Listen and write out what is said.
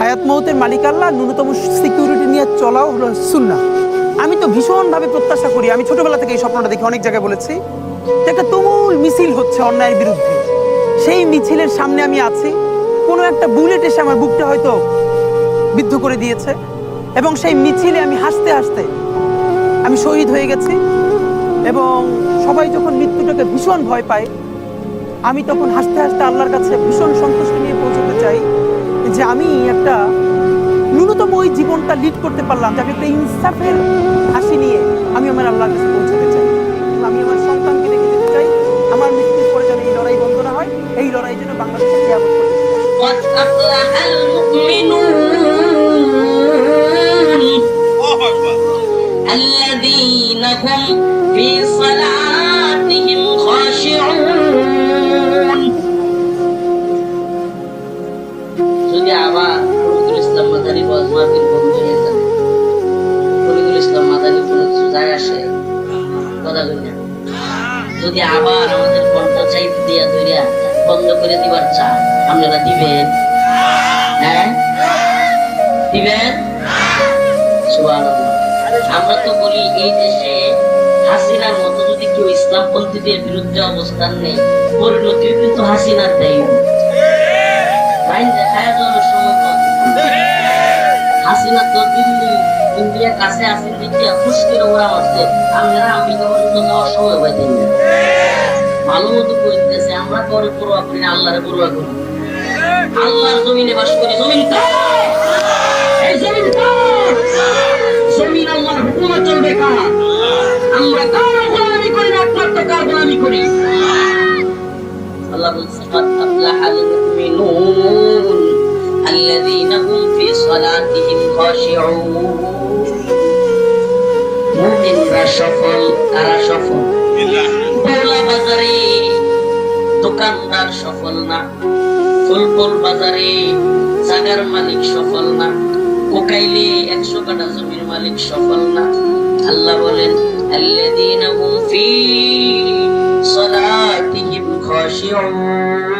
হায়াত মৌতের মালিক আল্লাহ, ন্যূনতম সিকিউরিটি নিয়ে চলাও হলো সুন্না আমি তো ভীষণভাবে প্রত্যাশা করি, আমি ছোটবেলা থেকে এই স্বপ্নটা দেখি অনেক জায়গায় বলেছি একটা তুমুল মিছিল হচ্ছে অন্যায়ের বিরুদ্ধে। সেই মিছিলের সামনে আমি আছি, কোনো একটা বুলেট এসে আমার বুকটা হয়তো বিদ্ধ করে দিয়েছে এবং সেই মিছিলে আমি হাসতে হাসতে আমি শহীদ হয়ে গেছি এবং সবাই যখন মৃত্যুটাকে ভীষণ ভয় পায়, আমি তখন হাসতে হাসতে আল্লাহর কাছে ভীষণ সন্তুষ্টি যে আমি একটা ন্যূনতম ওই জীবনটা লিড করতে পারলাম যে আমি একটা ইনসাফের হাসি নিয়ে আমি আমার আল্লাহর কাছে পৌঁছতে চাই আমি আমার সন্তানকে রেখে যেতে চাই আমার মৃত্যুর পরে যেন এই লড়াই বন্ধ না হয় এই লড়াই যেন বাংলাদেশের কেয়ামত করতে চাই قد أفلح المؤمنون الذين هم في صلاتهم মাদানী মাহফিল বন্ধ হয়ে যায় ফরিদুল ইসলাম মাদানী কোনো কিছু যায় আসে। কথা কই না? যদি আবার আমাদের কণ্ঠ চাই দিয়া ধরিয়া বন্ধ করে দিবার চা আপনারা দিবেন? হ্যাঁ? দিবেন? আমরা তো বলি, এই দেশে হাসিনার মতো যদি কেউ ইসলামপন্থীদের বিরুদ্ধে অবস্থান নেই পরিণতি কিন্তু হাসিনার দেয়। দিল্লি ইন্ডিয়া কাছে আসেন দেখিয়া খুশকির ওরা আসছে আমরা আমেরিকা পর্যন্ত যাওয়ার সময় পাইতেন না ভালো মতো কইতেছে আমরা করে পড়ুয়া করি না আল্লাহরে পড়ুয়া করি আল্লাহর জমিনে বাস করি জমিন কার? এই জমিন কার? জমিন আল্লাহর হুকুমে চলবে কার আমরা কার গোলামি করি না একমাত্র কার গোলামি করি আল্লাহ বলছে قد أفلح المؤمنون الذين هم في صلاتهم خاشعون মুমিনরা সফল কারা সফল বৌলা বাজারে দোকানদার সফল না ফুলপুর বাজারে জাগার মালিক সফল না কোকাইলে একশো কাটা জমির মালিক সফল না আল্লাহ বলেন আল্লাযীনা হুম ফি সালাতিহিম খাশিউন